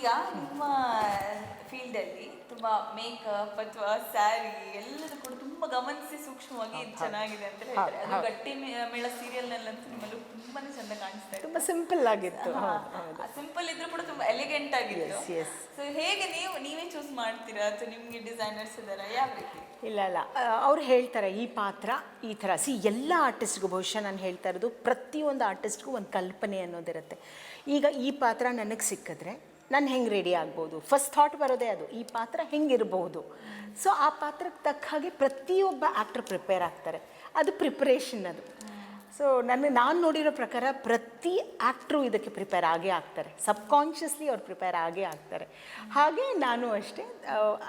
ಈಗ ನಿಮ್ಮ ಫೀಲ್ಡಲ್ಲಿ ತುಂಬಾ ಮೇಕಪ್ ಅಥವಾ ಸ್ಯಾರಿ ಎಲ್ಲದೂ ಕೂಡ ತುಂಬಾ ಗಮನಿಸಿ ಸೂಕ್ಷ್ಮವಾಗಿ ಇದು ಚೆನ್ನಾಗಿದೆ ಅಂತ ಹೇಳ್ತಾರೆ. ಅದು ಗಟ್ಟಿ ಮೇಳ ಸೀರಿಯಲ್ನಲ್ಲಂತೂ ನಿಮ್ಮಲ್ಲೂ ತುಂಬಾ ತುಂಬಾನೇ ಚಂದ ಕಾಣಿಸ್ತಾ ಇದೆ. ತುಂಬ ಸಿಂಪಲ್ ಆಗಿತ್ತು. ಸಿಂಪಲ್ ಇದ್ರೂ ಕೂಡ ತುಂಬಾ ಎಲಿಗೆಂಟ್ ಆಗಿದೆ. ಸೊ ಹೇಗೆ ನೀವು ನೀವೇ ಚೂಸ್ ಮಾಡ್ತೀರಾ ಅಥವಾ ನಿಮ್ಗೆ ಡಿಸೈನರ್ಸ್ ಇದಾರೆ ಯಾವ ರೀತಿ? ಇಲ್ಲ ಇಲ್ಲ. ಅವ್ರು ಹೇಳ್ತಾರೆ ಈ ಪಾತ್ರ ಈ ಥರ. ಸಿ ಎಲ್ಲ ಆರ್ಟಿಸ್ಟ್ಗೂ ಬಹುಶಃ ನಾನು ಹೇಳ್ತಾ ಇರೋದು ಪ್ರತಿಯೊಂದು ಆರ್ಟಿಸ್ಟ್ಗೂ ಒಂದು ಕಲ್ಪನೆ ಅನ್ನೋದಿರುತ್ತೆ. ಈಗ ಈ ಪಾತ್ರ ನನಗೆ ಸಿಕ್ಕಿದ್ರೆ ನಾನು ಹೆಂಗೆ ರೆಡಿ ಆಗ್ಬೋದು? ಫಸ್ಟ್ ಥಾಟ್ ಬರೋದೇ ಅದು. ಈ ಪಾತ್ರ ಹೆಂಗಿರ್ಬೋದು? ಸೊ ಆ ಪಾತ್ರಕ್ಕೆ ತಕ್ಕ ಹಾಗೆ ಪ್ರತಿಯೊಬ್ಬ ಆ್ಯಕ್ಟ್ರ್ ಪ್ರಿಪೇರ್ ಆಗ್ತಾರೆ. ಅದು ಪ್ರಿಪ್ರೇಷನ್ ಅದು. ಸೊ ನನ್ನ ನಾನು ನೋಡಿರೋ ಪ್ರಕಾರ ಪ್ರತಿ ಆ್ಯಕ್ಟ್ರು ಇದಕ್ಕೆ ಪ್ರಿಪೇರ್ ಆಗೇ ಆಗ್ತಾರೆ. ಸಬ್ಕಾನ್ಷಿಯಸ್ಲಿ ಅವ್ರು ಪ್ರಿಪೇರ್ ಆಗೇ ಆಗ್ತಾರೆ. ಹಾಗೆ ನಾನು ಅಷ್ಟೇ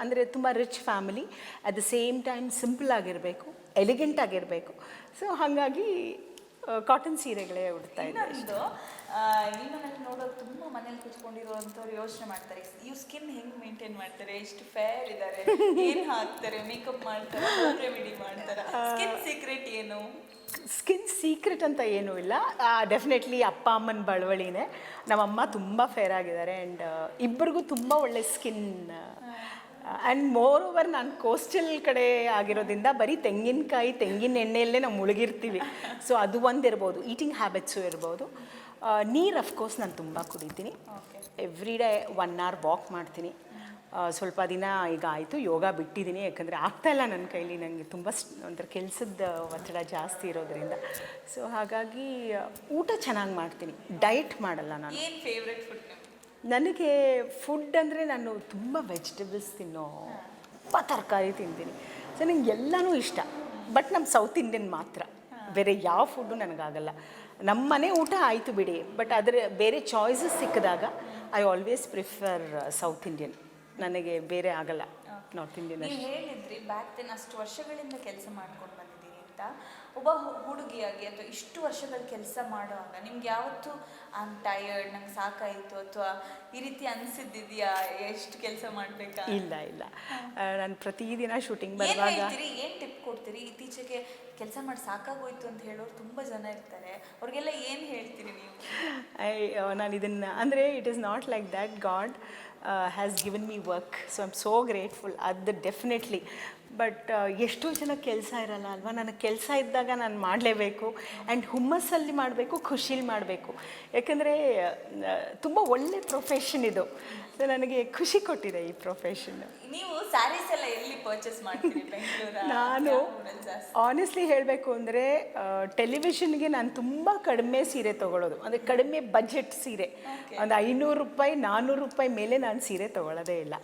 ಅಂದರೆ ತುಂಬ rich family at the same time simple ಆಗಿರಬೇಕು ಎಲಿಗೆಂಟ್ ಆಗಿರಬೇಕು. ಸೊ ಹಾಗಾಗಿ ಕಾಟನ್ ಸೀರೆಗಳೇ ಉಡ್ತಾ ಇದ್ದೆ ಆ, ನಿಮ್ಮನ್ನೆಲ್ಲ ನೋಡೋದು ತುಂಬಾ ಮನೇಲಿ ಕುತ್ಕೊಂಡಿರುವಂತವ್ರು ಯೋಚನೆ ಮಾಡ್ತಾರೆ ಇವ್ ಸ್ಕಿನ್ ಹೆಂಗ್ ಮೇಂಟೈನ್ ಮಾಡ್ತಾರೆ? ಎಷ್ಟು ಫೇರ್ ಇದ್ದಾರೆ ಏನ್ ಹಾಕ್ತಾರೆ? ಮೇಕಪ್ ಮಾಡ್ತಾರೆ? ರೆಮಿಡಿ ಮಾಡ್ತಾರೆ? ಸ್ಕಿನ್ ಸೀಕ್ರೆಟ್ ಏನು? ಸ್ಕಿನ್ ಸೀಕ್ರೆಟ್ ಅಂತ ಏನೂ ಇಲ್ಲ. ಡೆಫಿನೆಟ್ಲಿ ಅಪ್ಪ ಅಮ್ಮನ ಬಳವಳಿನೇ. ನಮ್ಮಮ್ಮ ತುಂಬ ಫೇರ್ ಆಗಿದ್ದಾರೆ ಆ್ಯಂಡ್ ಇಬ್ಬರಿಗೂ ತುಂಬ ಒಳ್ಳೆ ಸ್ಕಿನ್ ಆ್ಯಂಡ್ ಮೋರ್ ಓವರ್ ನಾನು ಕೋಸ್ಟಲ್ ಕಡೆ ಆಗಿರೋದ್ರಿಂದ ಬರೀ ತೆಂಗಿನಕಾಯಿ ತೆಂಗಿನ ಎಣ್ಣೆಯಲ್ಲೇ ನಾವು ಮುಳುಗಿರ್ತೀವಿ. ಸೊ ಅದು ಒಂದಿರ್ಬೋದು. ಈಟಿಂಗ್ ಹ್ಯಾಬಿಟ್ಸು ಇರ್ಬೋದು. ನೀರು ಅಫ್ಕೋರ್ಸ್ ನಾನು ತುಂಬ ಕುಡಿತೀನಿ. Every day one hour walk ಮಾಡ್ತೀನಿ. ಸ್ವಲ್ಪ ದಿನ ಈಗ ಆಯಿತು ಯೋಗ ಬಿಟ್ಟಿದ್ದೀನಿ ಯಾಕಂದರೆ ಆಗ್ತಾಯಿಲ್ಲ ನನ್ನ ಕೈಲಿ ನನಗೆ ತುಂಬ ಒಂಥರ ಕೆಲಸದ ಒತ್ತಡ ಜಾಸ್ತಿ ಇರೋದ್ರಿಂದ. ಸೊ ಹಾಗಾಗಿ ಊಟ ಚೆನ್ನಾಗಿ ಮಾಡ್ತೀನಿ. ಡಯಟ್ ಮಾಡಲ್ಲ ನಾನು. ಫೇವ್ರೆಟ್ ಫುಡ್ ನನಗೆ ಫುಡ್ ಅಂದರೆ ನಾನು ತುಂಬ ವೆಜಿಟೇಬಲ್ಸ್ ತಿನ್ನೋ ತುಂಬ ತರಕಾರಿ ತಿಂತೀನಿ. ಸೊ ನನಗೆ ಎಲ್ಲನೂ ಇಷ್ಟ. ಬಟ್ ನಮ್ಮ ಸೌತ್ ಇಂಡಿಯನ್ ಮಾತ್ರ. ಬೇರೆ ಯಾವ ಫುಡ್ಡು ನನಗಾಗಲ್ಲ. ನಮ್ಮ ಮನೆ ಊಟ ಆಯಿತು ಬಿಡಿ ಬಟ್ ಅದರ ಬೇರೆ ಚಾಯ್ಸಸ್ ಸಿಕ್ಕಿದಾಗ I always prefer south Indian ನನಗೆ ಬೇರೆ ಆಗಲ್ಲ. ನಾರ್ತ್ ಇಂಡಿಯನ್ ಹೇಳಿದ್ರಿ ಬ್ಯಾಕ್ ದೆನ್ ಅಷ್ಟು ವರ್ಷಗಳಿಂದ ಕೆಲಸ ಮಾಡ್ಕೊಂಡು ಅಂತ ಒಬ್ಬ ಹುಡುಗಿಯಾಗಿ ಅಥವಾ ಇಷ್ಟು ವರ್ಷಗಳ ಕೆಲಸ ಮಾಡುವಾಗ ನಿಮ್ಗೆ ಯಾವತ್ತು ಐಮ್ ಟೈರ್ಡ್ ನಂಗೆ ಸಾಕಾಯಿತು ಅಥವಾ ಈ ರೀತಿ ಅನಿಸಿದ್ದಿದೆಯಾ ಎಷ್ಟು ಕೆಲಸ ಮಾಡಬೇಕಾ? ಇಲ್ಲ ಇಲ್ಲ. ನಾನು ಪ್ರತಿದಿನ ಶೂಟಿಂಗ್ ಬರುವಾಗ ಏನು ಏನ್ ಟಿಪ್ ಕೊಡ್ತೀರಿ? ಇತ್ತೀಚೆಗೆ ಕೆಲಸ ಮಾಡಿ ಸಾಕಾಗೋಯ್ತು ಅಂತ ಹೇಳೋರು ತುಂಬಾ ಜನ ಇರ್ತಾರೆ. ಅವ್ರಿಗೆಲ್ಲ ಏನು ಹೇಳ್ತೀರಿ ನೀವು? ಐ ನಾನು ಇದನ್ನು ಅಂದರೆ it is not like that God has given me work so I'm so grateful ಅದು ಡೆಫಿನೆಟ್ಲಿ ಬಟ್ ಎಷ್ಟೋ ಜನ ಕೆಲಸ ಇರಲ್ಲ ಅಲ್ವಾ? ನನಗೆ ಕೆಲಸ ಇದ್ದಾಗ ನಾನು ಮಾಡಲೇಬೇಕು. ಆ್ಯಂಡ್ ಹುಮ್ಮಸ್ಸಲ್ಲಿ ಮಾಡಬೇಕು ಖುಷಿಲಿ ಮಾಡಬೇಕು. ಯಾಕಂದರೆ ತುಂಬ ಒಳ್ಳೆ ಪ್ರೊಫೆಷನ್ ಇದು. ಸೊ ನನಗೆ ಖುಷಿ ಕೊಟ್ಟಿದೆ ಈ ಪ್ರೊಫೆಷನ್ ನೀವು ಸ್ಯಾರೀಸ್ ಎಲ್ಲ ಎಲ್ಲಿ ಪರ್ಚೇಸ್ ಮಾಡ್ತೀರಿ? ನಾನು ಆನೆಸ್ಟ್ಲಿ ಹೇಳಬೇಕು ಅಂದರೆ ಟೆಲಿವಿಷನ್ಗೆ ನಾನು ತುಂಬ ಕಡಿಮೆ ಸೀರೆ ತೊಗೊಳೋದು. ಅಂದರೆ ಕಡಿಮೆ ಬಜೆಟ್ ಸೀರೆ. ಒಂದು ಐನೂರು ರೂಪಾಯಿ ನಾನ್ನೂರು ರೂಪಾಯಿ ಮೇಲೆ ನಾನು ಸೀರೆ ತೊಗೊಳ್ಳೋದೇ ಇಲ್ಲ.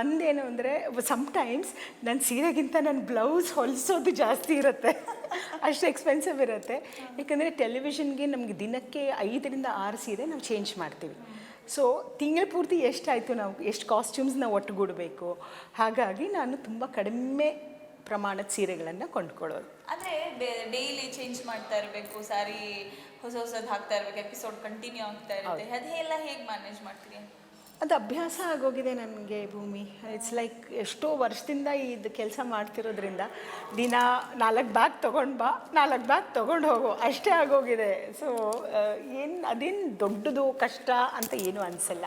ಒಂದೇನು ಅಂದರೆ ಸಮ್ಟೈಮ್ಸ್ ನನ್ನ ಸೀರೆಗಿಂತ ನನ್ನ ಬ್ಲೌಸ್ ಹೊಲಿಸೋದು ಜಾಸ್ತಿ ಇರುತ್ತೆ. ಅಷ್ಟು ಎಕ್ಸ್ಪೆನ್ಸಿವ್ ಇರುತ್ತೆ. ಯಾಕಂದರೆ ಟೆಲಿವಿಷನ್ಗೆ ನಮಗೆ ದಿನಕ್ಕೆ ಐದರಿಂದ ಆರು ಸೀರೆ ನಾವು ಚೇಂಜ್ ಮಾಡ್ತೀವಿ. ಸೊ ತಿಂಗಳ ಪೂರ್ತಿ ಎಷ್ಟಾಯಿತು ನಾವು ಎಷ್ಟು ಕಾಸ್ಟ್ಯೂಮ್ಸ್ನ ಒಟ್ಟುಗೂಡಬೇಕು? ಹಾಗಾಗಿ ನಾನು ತುಂಬ ಕಡಿಮೆ ಪ್ರಮಾಣದ ಸೀರೆಗಳನ್ನು ಕೊಂಡ್ಕೊಳ್ಳೋದು. ಅಂದರೆ ಡೈಲಿ ಚೇಂಜ್ ಮಾಡ್ತಾ ಇರಬೇಕು ಸಾರಿ ಹೊಸ ಹೊಸದು ಹಾಕ್ತಾ ಇರಬೇಕು ಎಪಿಸೋಡ್ ಕಂಟಿನ್ಯೂ ಆಗ್ತಾ ಇರುತ್ತೆ. ಅದೆಲ್ಲ ಹೇಗೆ ಮ್ಯಾನೇಜ್ ಮಾಡ್ತೀರಿ? ಅದು ಅಭ್ಯಾಸ ಆಗೋಗಿದೆ ನನಗೆ ಭೂಮಿ. ಇಟ್ಸ್ ಲೈಕ್ ಎಷ್ಟೋ ವರ್ಷದಿಂದ ಇದು ಕೆಲಸ ಮಾಡ್ತಿರೋದ್ರಿಂದ ದಿನ ನಾಲ್ಕು ಬ್ಯಾಗ್ ತೊಗೊಂಡು ಬಾ, ನಾಲ್ಕು ಬ್ಯಾಗ್ ತೊಗೊಂಡು ಹೋಗು. ಅಷ್ಟೇ ಆಗೋಗಿದೆ. ಸೊ ಏನು, ಅದೇನು ದೊಡ್ಡದು ಕಷ್ಟ ಅಂತ ಏನೂ ಅನಿಸಲ್ಲ.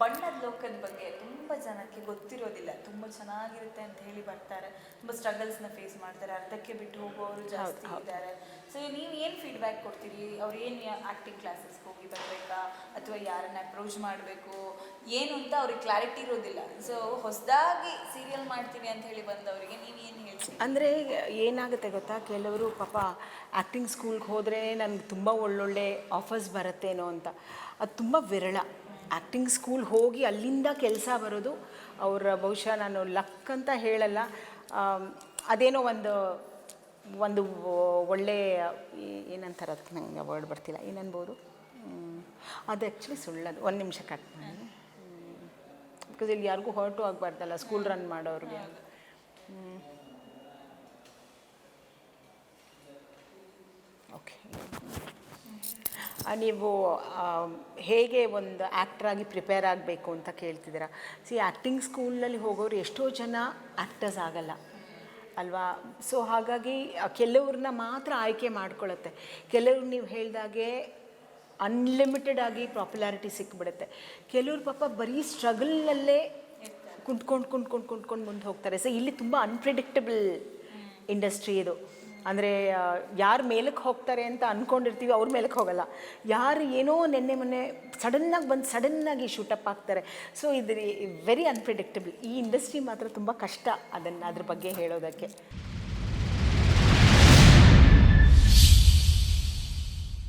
ಬಣ್ಣದ ಲೋಕದ ಬಗ್ಗೆ ತುಂಬ ಜನಕ್ಕೆ ಗೊತ್ತಿರೋದಿಲ್ಲ. ತುಂಬ ಚೆನ್ನಾಗಿರುತ್ತೆ ಅಂತ ಹೇಳಿ ಬರ್ತಾರೆ. ತುಂಬ ಸ್ಟ್ರಗಲ್ಸ್ನ ಫೇಸ್ ಮಾಡ್ತಾರೆ. ಅರ್ಧಕ್ಕೆ ಬಿಟ್ಟು ಹೋಗುವವರು ಜಾಸ್ತಿ ಇದ್ದಾರೆ. ಸೊ ನೀವು ಏನು ಫೀಡ್ಬ್ಯಾಕ್ ಕೊಡ್ತೀರಿ? ಅವ್ರು ಏನು ಆ್ಯಕ್ಟಿಂಗ್ ಕ್ಲಾಸಸ್ಗೆ ಹೋಗಿ ಬರಬೇಕಾ? ಅಥವಾ ಯಾರನ್ನ ಅಪ್ರೋಚ್ ಮಾಡಬೇಕು? ಏನು ಅಂತ ಅವ್ರಿಗೆ ಕ್ಲಾರಿಟಿ ಇರೋದಿಲ್ಲ. ಸೊ ಹೊಸದಾಗಿ ಸೀರಿಯಲ್ ಮಾಡ್ತೀವಿ ಅಂತ ಹೇಳಿ ಬಂದವರಿಗೆ ನೀವು ಏನು ಹೇಳ್ತೀರಿ? ಅಂದರೆ ಏನಾಗುತ್ತೆ ಗೊತ್ತಾ? ಕೆಲವರು ಪಾಪ ಆ್ಯಕ್ಟಿಂಗ್ ಸ್ಕೂಲ್ಗೆ ಹೋದರೆ ನನಗೆ ತುಂಬ ಒಳ್ಳೊಳ್ಳೆ ಆಫರ್ಸ್ ಬರುತ್ತೇನೋ ಅಂತ. ಅದು ತುಂಬ ವಿರಳ. ಆ್ಯಕ್ಟಿಂಗ್ ಸ್ಕೂಲ್ ಹೋಗಿ ಅಲ್ಲಿಂದ ಕೆಲಸ ಬರೋದು ಅವರ ಬಹುಶಃ ನಾನು ಲಕ್ ಅಂತ ಹೇಳಲ್ಲ. ಅದೇನೋ ಒಂದು ಒಂದು ಒಳ್ಳೆ ಏನಂತಾರೆ ಅದಕ್ಕೆ ನನಗೆ ವರ್ಡ್ ಬರ್ತಿಲ್ಲ. ಏನನ್ಬೋದು? ಅದು ಆ್ಯಕ್ಚುಲಿ ಸುಳ್ಳದು. ಒಂದು ನಿಮಿಷ ಕಟ್ ಮಾಡಿ. ಬಿಕಾಸ್ ಇಲ್ಲಿ ಯಾರಿಗೂ ಹೊರಟು ಆಗಬಾರ್ದಲ್ಲ ಸ್ಕೂಲ್ ರನ್ ಮಾಡೋರಿಗೆ. ಓಕೆ ನೀವು ಹೇಗೆ ಒಂದು ಆ್ಯಕ್ಟ್ರಾಗಿ ಪ್ರಿಪೇರ್ ಆಗಬೇಕು ಅಂತ ಕೇಳ್ತಿದ್ದೀರಾ? ಸಿ ಆ್ಯಕ್ಟಿಂಗ್ ಸ್ಕೂಲಲ್ಲಿ ಹೋಗೋರು ಎಷ್ಟೋ ಜನ ಆ್ಯಕ್ಟರ್ಸ್ ಆಗಲ್ಲ. ಅಲ್ವಾ? ಸೊ ಹಾಗಾಗಿ ಕೆಲವ್ರನ್ನ ಮಾತ್ರ ಆಯ್ಕೆ ಮಾಡ್ಕೊಳ್ಳುತ್ತೆ ಕೆಲವ್ರು ನೀವು ಹೇಳಿದಾಗೆ ಅನ್ಲಿಮಿಟೆಡ್ ಆಗಿ ಪಾಪ್ಯುಲಾರಿಟಿ ಸಿಕ್ಬಿಡುತ್ತೆ. ಕೆಲವ್ರು ಪಾಪ ಬರೀ ಸ್ಟ್ರಗಲ್ನಲ್ಲೇ ಕುಂಟ್ಕೊಂಡು ಕುಂತ್ಕೊಂಡು ಕುಂತ್ಕೊಂಡು ಮುಂದೆ ಹೋಗ್ತಾರೆ. ಸೊ ಇಲ್ಲಿ ತುಂಬ ಅನ್ಪ್ರಿಡಿಕ್ಟಬಲ್ ಇಂಡಸ್ಟ್ರಿ ಇದು. ಅಂದರೆ ಯಾರು ಮೇಲಕ್ಕೆ ಹೋಗ್ತಾರೆ ಅಂತ ಅಂದ್ಕೊಂಡಿರ್ತೀವಿ ಅವ್ರ ಮೇಲಕ್ಕೆ ಹೋಗಲ್ಲ. ಯಾರು ಏನೋ ನೆನ್ನೆ ಮೊನ್ನೆ ಸಡನ್ನಾಗಿ ಬಂದು ಸಡನ್ನಾಗಿ ಶೂಟಪ್ ಆಗ್ತಾರೆ ಸೊ ಇದು ವೆರಿ ಅನ್ಪ್ರಿಡಿಕ್ಟಬಲ್ ಈ ಇಂಡಸ್ಟ್ರಿ ಮಾತ್ರ ತುಂಬ ಕಷ್ಟ ಅದನ್ನು ಅದ್ರ ಬಗ್ಗೆ ಹೇಳೋದಕ್ಕೆ.